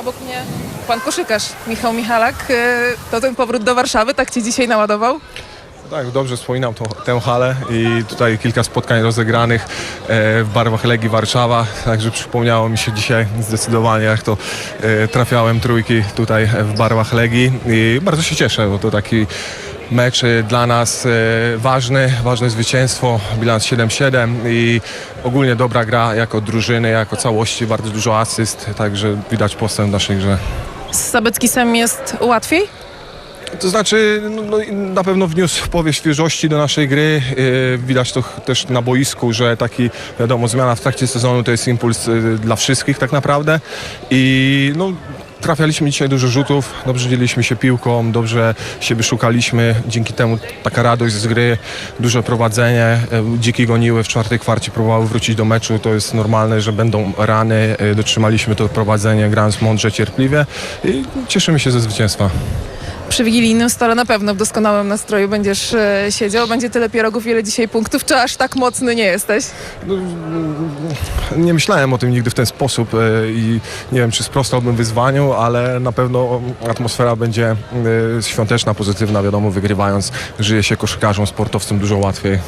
Obok mnie pan koszykarz Michał Michalak. E, To ten powrót do Warszawy, tak ci dzisiaj naładował? Tak, dobrze wspominam tę halę i tutaj kilka spotkań rozegranych e, w barwach Legii Warszawa, także przypomniało mi się dzisiaj zdecydowanie jak to e, trafiałem trójki tutaj w barwach Legii i bardzo się cieszę, bo to taki mecz e, dla nas e, ważny, ważne zwycięstwo, bilans 7-7 i ogólnie dobra gra jako drużyny, jako całości, bardzo dużo asyst, także widać postęp w naszej grze. Z Sabeckisem jest łatwiej? To znaczy, no, no, na pewno wniósł powie świeżości do naszej gry. Yy, widać to też na boisku, że taki, wiadomo, zmiana w trakcie sezonu to jest impuls dla wszystkich tak naprawdę. I no, trafialiśmy dzisiaj dużo rzutów, dobrze dzieliliśmy się piłką, dobrze siebie szukaliśmy. Dzięki temu taka radość z gry, duże prowadzenie. Yy, Dziki goniły w czwartej kwarcie, próbowały wrócić do meczu. To jest normalne, że będą rany. Yy, Dotrzymaliśmy to prowadzenie, grając mądrze, cierpliwie i cieszymy się ze zwycięstwa. Przy wigilijnym stole na pewno w doskonałym nastroju będziesz e, siedział. Będzie tyle pierogów, ile dzisiaj punktów. Czy aż tak mocny nie jesteś? No, Nie myślałem o tym nigdy w ten sposób e, i nie wiem, czy sprostałbym wyzwaniu, ale na pewno atmosfera będzie e, świąteczna, pozytywna. Wiadomo, wygrywając, żyje się koszykarzom, sportowcom dużo łatwiej.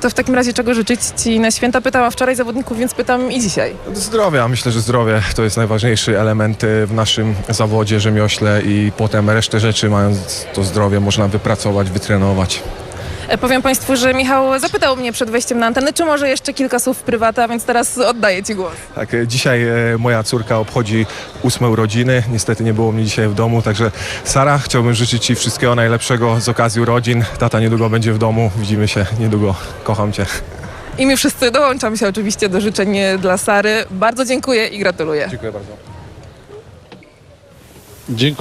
To w takim razie czego życzyć ci na święta? Pytałam wczoraj zawodników, więc pytam i dzisiaj. Zdrowia, myślę, że zdrowie to jest najważniejszy element e, w naszym zawodzie, rzemiośle i potem resztę rzeczy, mając to zdrowie, można wypracować, wytrenować. E, Powiem Państwu, że Michał zapytał mnie przed wejściem na antenę, czy może jeszcze kilka słów prywata, więc teraz oddaję Ci głos. Tak, e, dzisiaj e, moja córka obchodzi ósme urodziny. Niestety nie było mnie dzisiaj w domu, także Sara, chciałbym życzyć Ci wszystkiego najlepszego z okazji urodzin. Tata niedługo będzie w domu, widzimy się niedługo. Kocham Cię. I my wszyscy dołączam się oczywiście do życzeń dla Sary. Bardzo dziękuję i gratuluję. Dziękuję bardzo. Dziękuję.